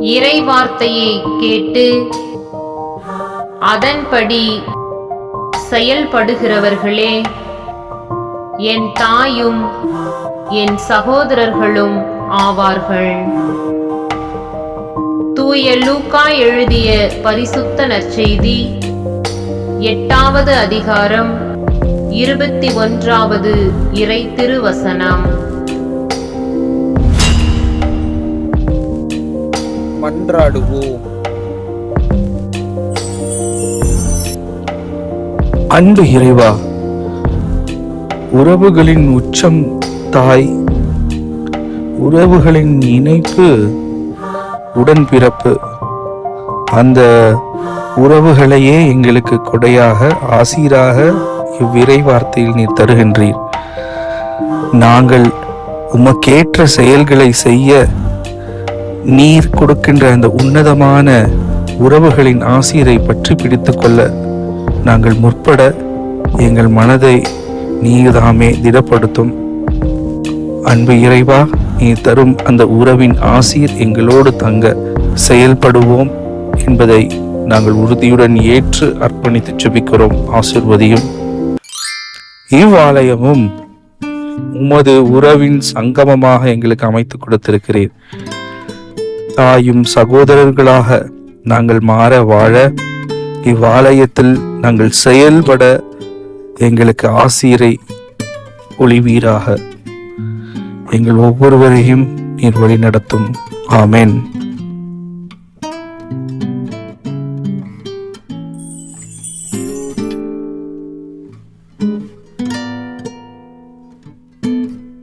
இறை வார்த்தையை கேட்டு அதன்படி செயல்படுகிறவர்களே என் தாயும் என் சகோதரர்களும் ஆவார்கள். தூய லூக்கா எழுதிய பரிசுத்த நற்செய்தி எட்டாவது அதிகாரம் இருபத்தி ஒன்றாவது இறை திருவசனம். மன்றாடுவோம். அன்பு இறைவா உறவுகளின் உச்சம் தாய் உறவுகளின் இணைப்பு உடன்பிறப்பு அந்த உறவுகளையே எங்களுக்கு கொடையாக ஆசீராக இவ்விரை வார்த்தையில் நீர் தருகின்றீர். நாங்கள் உமக்கேற்ற செயல்களை செய்ய நீர் கொடுக்கின்ற அந்த உன்னதமான உறவுகளின் ஆசீரை பற்றி பிடித்து கொள்ள நாங்கள் முற்பட எங்கள் மனதை நீதாமே திடப்படுத்தும். அன்பு இறைவா நீ தரும் அந்த உறவின் ஆசீர் எங்களோடு தங்க செயல்படுவோம் என்பதை நாங்கள் உறுதியுடன் ஏற்று அர்ப்பணித்து சுபிக்கிறோம் ஆசிர்வதியும். இவ்வாலயமும் உமது உறவின் சங்கமமாக எங்களுக்கு அமைத்து கொடுத்திருக்கிறீர். தாயும் சகோதரர்களாக நாங்கள் மாற வாழ இவ்வாலயத்தில் நாங்கள் செயல்பட எங்களுக்கு ஆசிரை ஒளிவீராக. எங்கள் ஒவ்வொருவரையும் நீர் வழி நடத்தும் ஆமேன்.